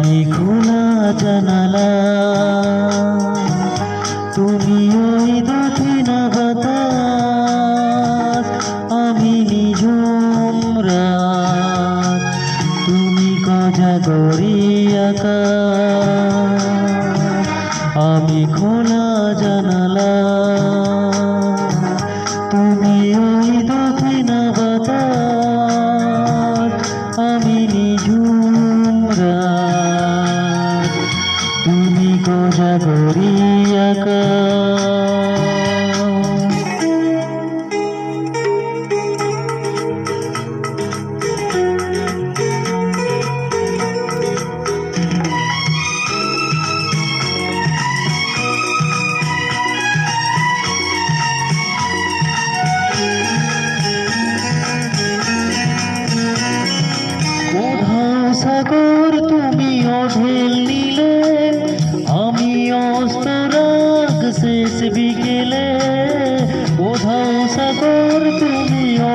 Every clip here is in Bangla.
আমি খোলা জানালা। তুমি ওই দক্ষিণ বাতাস, আমি নিঝুম রাত। তুমি কজাগরি আকাশ, আমি খোলা জানালা। তুমি ওই দক্ষিণ বাতাস তুমি কোজাগরি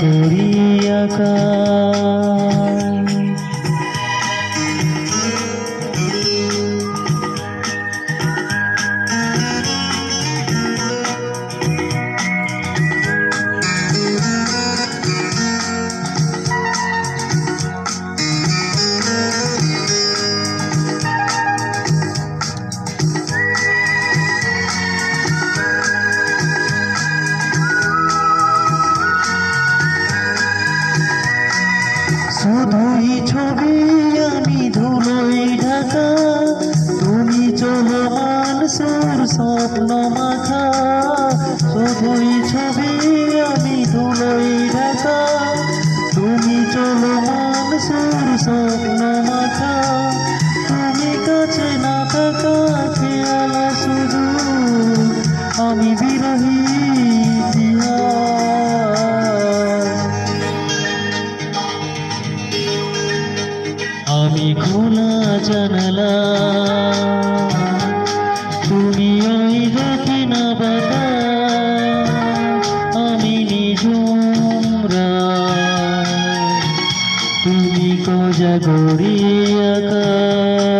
তুমি ঢাকা তুমি চলমান সুর স্বপ্ন মাখা জানালা তুমি ওই দক্ষিণ বাতাস আমি নিজুম রাত তুমি কোজাগরি আকাশ